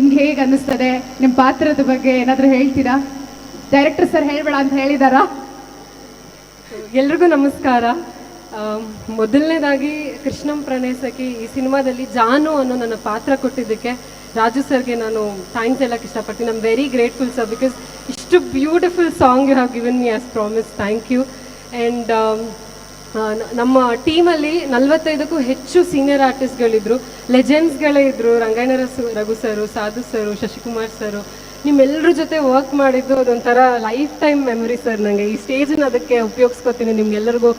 ನಿಮ್ಗೆ ಹೇಗೆ ಅನ್ನಿಸ್ತದೆ? ನಿಮ್ಮ ಪಾತ್ರದ ಬಗ್ಗೆ ಏನಾದರೂ ಹೇಳ್ತೀರಾ? ಡೈರೆಕ್ಟರ್ ಸರ್ ಹೇಳ್ಬೇಡ ಅಂತ ಹೇಳಿದಾರಾ? ಎಲ್ರಿಗೂ ನಮಸ್ಕಾರ. ಮೊದಲನೇದಾಗಿ ಕೃಷ್ಣಂ ಪ್ರಣಯಸಖಿ ಈ ಸಿನಿಮಾದಲ್ಲಿ ಜಾನು ಅನ್ನೋ ನನ್ನ ಪಾತ್ರ ಕೊಟ್ಟಿದ್ದಕ್ಕೆ ರಾಜು ಸರ್ಗೆ ನಾನು ಥ್ಯಾಂಕ್ಸ್ ಹೇಳಕ್ಕೆ ಇಷ್ಟಪಡ್ತೀನಿ. I'm very grateful sir because ಇಷ್ಟು beautiful song you have given me as promise thank you and ನಮ್ಮ ಟೀಮಲ್ಲಿ ನಲವತ್ತೈದಕ್ಕೂ ಹೆಚ್ಚು ಸೀನಿಯರ್ ಆರ್ಟಿಸ್ಟ್ಗಳಿದ್ರು. ಲೆಜೆಂಡ್ಸ್ಗಳೇ ಇದ್ರು. ರಂಗಾಯಣ ರಘು ಸರು, ಸಾಧು ಸರು, ಶಶಿಕುಮಾರ್ ಸರು. ನಿಮ್ಮೆಲ್ಲರ ಜೊತೆ ವರ್ಕ್ ಮಾಡಿದ್ದು ಅದೊಂಥರ ಲೈಫ್ ಟೈಮ್ ಮೆಮೊರಿ ಸರ್ ನನಗೆ ಈ ಸ್ಟೇಜನ್ನು ಅದಕ್ಕೆ ಉಪಯೋಗಿಸ್ಕೋತೀನಿ ನಿಮ್ಗೆಲ್ಲರಿಗೂ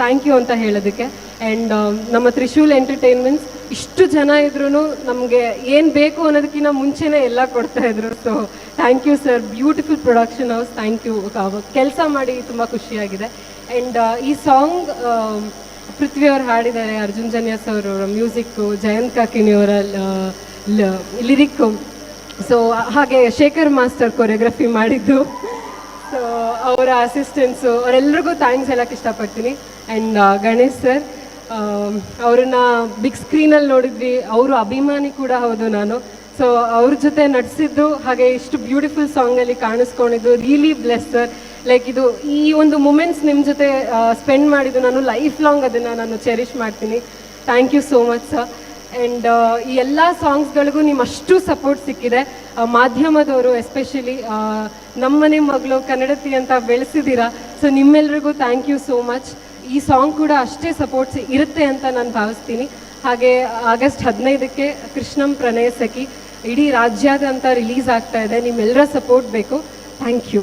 ಥ್ಯಾಂಕ್ ಯು ಅಂತ ಹೇಳೋದಕ್ಕೆ. ಆ್ಯಂಡ್ ನಮ್ಮ ತ್ರಿಶೂಲ್ ಎಂಟರ್ಟೈನ್ಮೆಂಟ್ಸ್ ಇಷ್ಟು ಜನ ಇದ್ರೂ ನಮಗೆ ಏನು ಬೇಕು ಅನ್ನೋದಕ್ಕಿಂತ ಮುಂಚೆನೇ ಎಲ್ಲ ಕೊಡ್ತಾ ಇದ್ರು. So thank you sir beautiful production house thank you ಕೆಲಸ ಮಾಡಿ ತುಂಬ ಖುಷಿಯಾಗಿದೆ. ಆ್ಯಂಡ್ ಈ ಸಾಂಗ್ ಪೃಥ್ವಿ ಅವ್ರು ಹಾಡಿದ್ದಾರೆ, ಅರ್ಜುನ್ ಜನ್ಯಾಸ್ ಅವರು ಮ್ಯೂಸಿಕ್ಕು ಜಯಂತ್ ಕಾಕಿಣಿಯವರ ಲಿರಿಕ್ಕು ಸೊ ಹಾಗೆ ಶೇಖರ್ ಮಾಸ್ಟರ್ ಕೊರಿಯೋಗ್ರಫಿ ಮಾಡಿದ್ದು. ಸೊ ಅವರ ಅಸಿಸ್ಟೆಂಟ್ಸು ಅವರೆಲ್ಲರಿಗೂ ಥ್ಯಾಂಕ್ಸ್ ಹೇಳಕ್ಕೆ ಇಷ್ಟಪಡ್ತೀನಿ. ಆ್ಯಂಡ್ ಗಣೇಶ್ ಸರ್ ಅವ್ರನ್ನ ಬಿಗ್ ಸ್ಕ್ರೀನಲ್ಲಿ ನೋಡಿದ್ವಿ. ಅವರು ಅಭಿಮಾನಿ ಕೂಡ ಹೌದು ನಾನು. ಸೊ ಅವ್ರ ಜೊತೆ ನಟಿಸಿದ್ದು ಹಾಗೆ ಇಷ್ಟು ಬ್ಯೂಟಿಫುಲ್ ಸಾಂಗಲ್ಲಿ ಕಾಣಿಸ್ಕೊಂಡಿದ್ದು. ರಿಯಲಿ ಬ್ಲೆಸ್ ಸರ್ ಲೈಕ್ ಇದು ಈ ಒಂದು ಮೂಮೆಂಟ್ಸ್ ನಿಮ್ಮ ಜೊತೆ ಸ್ಪೆಂಡ್ ಮಾಡಿದ್ದು ನಾನು ಲೈಫ್ ಲಾಂಗ್ ಅದನ್ನು ನಾನು ಚೆರಿಷ್ ಮಾಡ್ತೀನಿ. Thank you so much sir and ಈ ಎಲ್ಲ ಸಾಂಗ್ಸ್ಗಳಿಗೂ ನಿಮ್ಮ ಅಷ್ಟು ಸಪೋರ್ಟ್ ಸಿಕ್ಕಿದೆ. ಮಾಧ್ಯಮದವರು ಎಸ್ಪೆಷಲಿ ನಮ್ಮನೆ ಮಗಳು ಕನ್ನಡತಿ ಅಂತ ಬೆಳೆಸಿದ್ದೀರಾ. ಸೊ ನಿಮ್ಮೆಲ್ರಿಗೂ ಥ್ಯಾಂಕ್ ಯು ಸೋ ಮಚ್ ಈ ಸಾಂಗ್ ಕೂಡ ಅಷ್ಟೇ ಸಪೋರ್ಟ್ಸ್ ಇರುತ್ತೆ ಅಂತ ನಾನು ಭಾವಿಸ್ತೀನಿ. ಹಾಗೆ ಆಗಸ್ಟ್ ಹದಿನೈದಕ್ಕೆ ಕೃಷ್ಣಂ ಪ್ರಣಯ ಸಖಿ, ಇಡೀ ರಾಜ್ಯಾದ್ಯಂತ ರಿಲೀಸ್ ಆಗ್ತಾ ಇದೆ. ನಿಮ್ಮೆಲ್ಲರ ಸಪೋರ್ಟ್ ಬೇಕು. Thank you